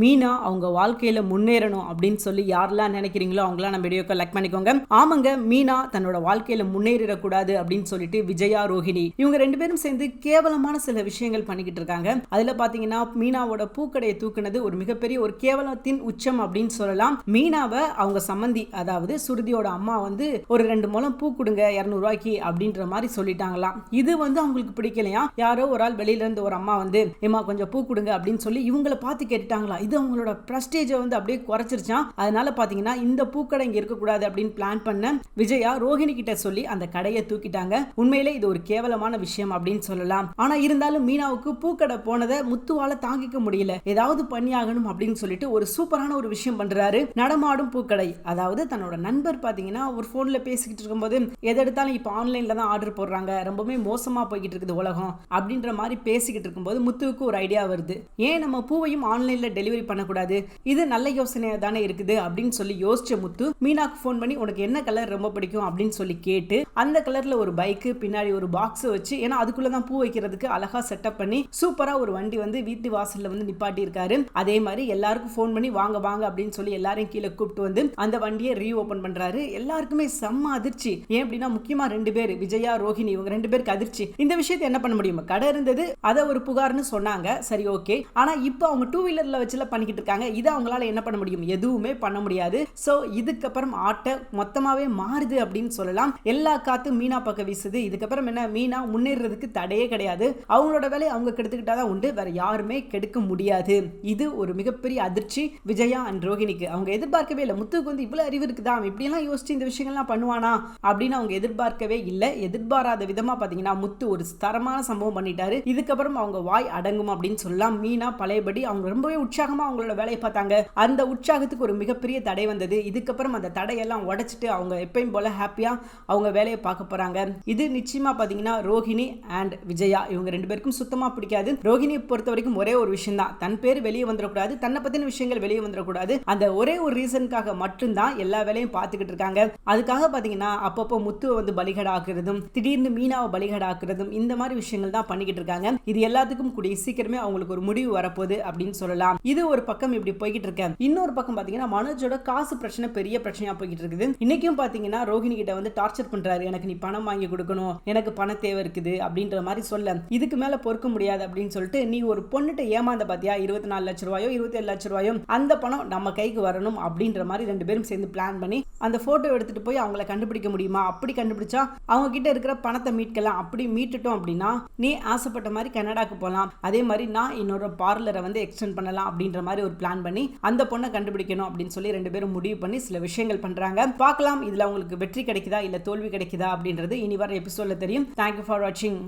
மீனா அவங்க வாழ்க்கையில முன்னேறணும் அப்படின்னு சொல்லி யாரெல்லாம் நினைக்கிறீங்களோ அவங்களாம் நம்ம வீடியோக்கு லைக் பண்ணிக்கோங்க. ஆமாங்க மீனா தன்னோட வாழ்க்கையில முன்னேறிடக்கூடாது அப்படின்னு சொல்லிட்டு விஜயா ரோஹிணி இவங்க ரெண்டு பேரும் சேர்ந்து கேவலமான சில விஷயங்கள் பண்ணிக்கிட்டு இருக்காங்க. அதுல பாத்தீங்கன்னா மீனாவோட பூக்கடையை தூக்குனது ஒரு மிகப்பெரிய ஒரு கேவலத்தின் உச்சம் அப்படின்னு சொல்லலாம். மீனாவை அவங்க சம்மந்தி அதாவது சுருதியோட அம்மா வந்து ஒரு ரெண்டு மூலம் பூ கொடுங்க இரநூறுவாய்க்கு அப்படின்ற மாதிரி சொல்லிட்டாங்களாம். இது வந்து அவங்களுக்கு பிடிக்கலையா? யாரோ ஒரு ஆள் வெளியில இருந்து ஒரு அம்மா வந்து ஏமா கொஞ்சம் பூ கொடுங்க அப்படின்னு சொல்லி இவங்களை பார்த்து கேட்டுட்டாங்களா? இது அவங்களோட ப்ரஸ்டேஜை வந்து அப்படியே குறைச்சிருச்சான் அதனால பாத்தீங்கன்னா இந்த பூக்கடை இங்க இருக்கக்கூடாது அப்படின்னு பிளான் பண்ண விஜயா ரோஹிணி கிட்ட சொல்லி அந்த கடையை தூக்கிட்டாங்க. உண்மையிலே இது ஒரு கேவலமான விஷயம் அப்படின்னு சொல்லலாம். ஆனா இருந்தாலும் மீனாவுக்கு பூக்கடை போனதை முத்துவால தாங்கிக்க முடியல. ஏதாவது பண்ணியாகணும் அப்படின்னு சொல்லிட்டு ஒரு சூப்பரான ஒரு விஷயம் பண்றாரு நடமாடும் பூக்கடை. அதாவது தன்னோட நண்பர் பாத்தீங்கன்னா ஒரு ஃபோனில் பேசிக்கிட்டு இருக்கும்போது எதை எடுத்தாலும் இப்போ ஆன்லைன்ல தான் ஆர்டர் போடுறாங்க. ரொம்பவே மோசமா போய்கிட்டு இருக்குது உலகம். அப்படின்ற மாதிரி பேசிக்கிட்டு இருக்கும்போது முத்துவுக்கு ஒரு ஐடியா வருது. ஏன் நம்ம பூவையும் ஆன்லைன்ல டெலிவரி பண்ணக்கூடாது. இது நல்ல யோசனையாக தானே இருக்குது அப்படின்னு சொல்லி யோசிச்ச முத்து மீனாக்கு ஃபோன் பண்ணி உனக்கு என்ன கலர் ரொம்ப பிடிக்கும்? அப்படின்னு சொல்லி கேட்டு அந்த கலர்ல ஒரு பைக்கு பின்னாடி ஒரு பாக்ஸ் வச்சு ஏன்னா அதுக்குள்ள தான் பூ வைக்கிறதுக்கு அழகா செட்டப் பண்ணி சூப்பரா ஒரு வண்டி வந்து வீட்டு வாசல்ல வந்து நிப்பாட்டி இருக்காரு அதே மாதிரி எல்லாருக்கும் ஃபோன் பண்ணி வாங்க வாங்க அப்படின்னு சொல்லி எல்லாரையும் கீழே கூப்பிட்டு வந்து அந்த வண்டியை ரீ ஓபன் பண்றாரு. எல்லாருக்குமே செம்ம அதிர்ச்சி. ஏன் அப்படின்னா முக்கியமா ரெண்டு பேர் விஜயா ரோஹிணி இவங்க ரெண்டு பேருக்கு அதிர்ச்சி. இந்த விஷயத்தை என்ன பண்ண முடியும்? கடை இருந்தது அதை ஒரு புகார்னு சொன்னாங்க. சரி ஓகே ஆனா இப்போ அவங்க டூ வீலர்ல வச்சுல பண்ணிக்கிட்டு இருக்காங்க. இதை அவங்களால என்ன பண்ண முடியும்? எதுவுமே பண்ண முடியாது. சோ இதுக்கப்புறம் ஆட்டை மொத்தமாவே மாறுது அப்படின்னு சொல்லலாம். எல்லா காத்தும் மீனா பக்கம் வீசுது. இதுக்கப்புறம் என்ன? மீனா முன்னேறதுக்கு தடையே கிடையாது. அவங்களோட வேலையை அவங்க கெடுத்துக்கிட்டாதான் உண்டு. வேற யாருமே கெடுக்க முடியாது. இது ஒரு மிகப்பெரிய அதிர்ச்சி. விஜயா அண்ட் ரோஹிணிக்கு. அவங்க எதிர்பார்க்கவே இல்லை. முத்துக்கு வந்து இவ்வளவு அறிவு இருக்குதா? அவன் இப்படியெல்லாம் யோசிச்சு இந்த விஷயங்கள்லாம் பண்ணுவானா? அப்படின்னு அவங்க எதிர்பார்க்கவே இல்லை. எதிர்பாராத விதமா பாத்தீங்கன்னா முத்து ஒரு தரமான சம்பவம் பண்ணிட்டாரு. இதுக்கப்புறம் அவங்க வாய் அடங்கும் அப்படின்னு சொல்லலாம். மீனா பழையபடி அவங்க ரொம்பவே உற்சாகமாக அவங்களோட வேலையை பார்த்தாங்க. அந்த உற்சாகத்துக்கு ஒரு மிகப்பெரிய தடை வந்தது. இதுக்கப்புறம் அந்த தடையெல்லாம் உடச்சிட்டு அவங்க எப்பயும் போல ஹாப்பியா அவங்க வேலையை பார்க்க போகிறாங்க இது நிச்சயமா பாத்தீங்கன்னா ரோஹிணி அண்ட் விஜயா. இவங்க ரெண்டு பேருக்கும் சுத்தமா பிடிக்காது. ரோஹிணியை பொறுத்த வரைக்கும் ஒரே ஒரு விஷயம் தான் தன் பேர் வெளியே வந்துடக்கூடாது. தன்னை பற்றின விஷயங்கள் வெளியே வந்துடக்கூடாது. அந்த ஒரே ஒரு ரீசனுக்காக மட்டும்தான் எல்லா வேலையும் பார்த்துக்கிட்டு இருக்காங்க. அதுக்காக பாத்தீங்கன்னா அப்பப்போ முத்துவை வந்து பலிகடாக்குறதும் திடீர்னு மீனாவை பலிகடாக்குறதும் இந்த மாதிரி விஷயங்கள் தான் பண்ணிக்கிட்டு இருக்காங்க. இது எல்லாத்துக்கும் கூடிய சீக்கிரமே அவங்களுக்கு ஒரு முடிவு வரப்போகுது அப்படின்னு சொல்லலாம். இது ஒரு பக்கம் இப்படி போய்கிட்டு இருக்கேன் இன்னொரு பக்கம் பாத்தீங்கன்னா மனோஜோட காசு பிரச்சனை பெரிய பிரச்சனையா போய்கிட்டு இருக்குது. இன்னைக்கும் பாத்தீங்கன்னா ரோஹிணி கிட்ட வந்து டார்ச்சர் பண்றாரு. எனக்கு நீ பணம் வாங்கி கொடுக்கணும். எனக்கு பண தேவை இருக்குது அப்படின்ற மாதிரி சொல்ல. இதுக்கு மேல பொறுக்க முடியாது அப்படின்னு சொல்லிட்டு நீ ஒரு பொண்ணுகிட்ட ஏமாந்த பாத்தியா? இருபத்தி நாலு லட்ச ரூபாயோ இருபத்தி ஏழு லட்ச ரூபாயோ? அந்த பணம் நம்ம கைக்கு வரணும் அப்படின்ற மாதிரி ரெண்டு பேரும் சேர்ந்து பிளான் பண்ணி அந்த போட்டோ எடுத்துட்டு போய் அவங்கள கண்டுபிடிக்க முடியுமா? அப்படி கண்டுபிடிச்சா அவங்க கிட்ட இருக்கிற பணத்தை மீட்கலாம். அப்படி மீட்டுட்டோம் அப்படின்னா நீ ஆசைப்பட்ட மாதிரி கனடாக்கு போகலாம் அதே மாதிரி நான் என்னோட பார்லரை வந்து எக்ஸ்டெண்ட் பண்ணலாம் அப்படின்னு அப்படின்ற மாதிரி ஒரு பிளான் பண்ணி அந்த பொண்ணை கண்டுபிடிக்கணும் அப்படின்னு சொல்லி ரெண்டு பேரும் முடிவு பண்ணி சில விஷயங்கள் பண்றாங்க. பார்க்கலாம் இதுல அவங்களுக்கு வெற்றி கிடைக்குதா இல்ல தோல்வி கிடைக்குதா அப்படின்றது இனி வர எபிசோட்ல தெரியும். தேங்க்யூ ஃபார் வாட்சிங்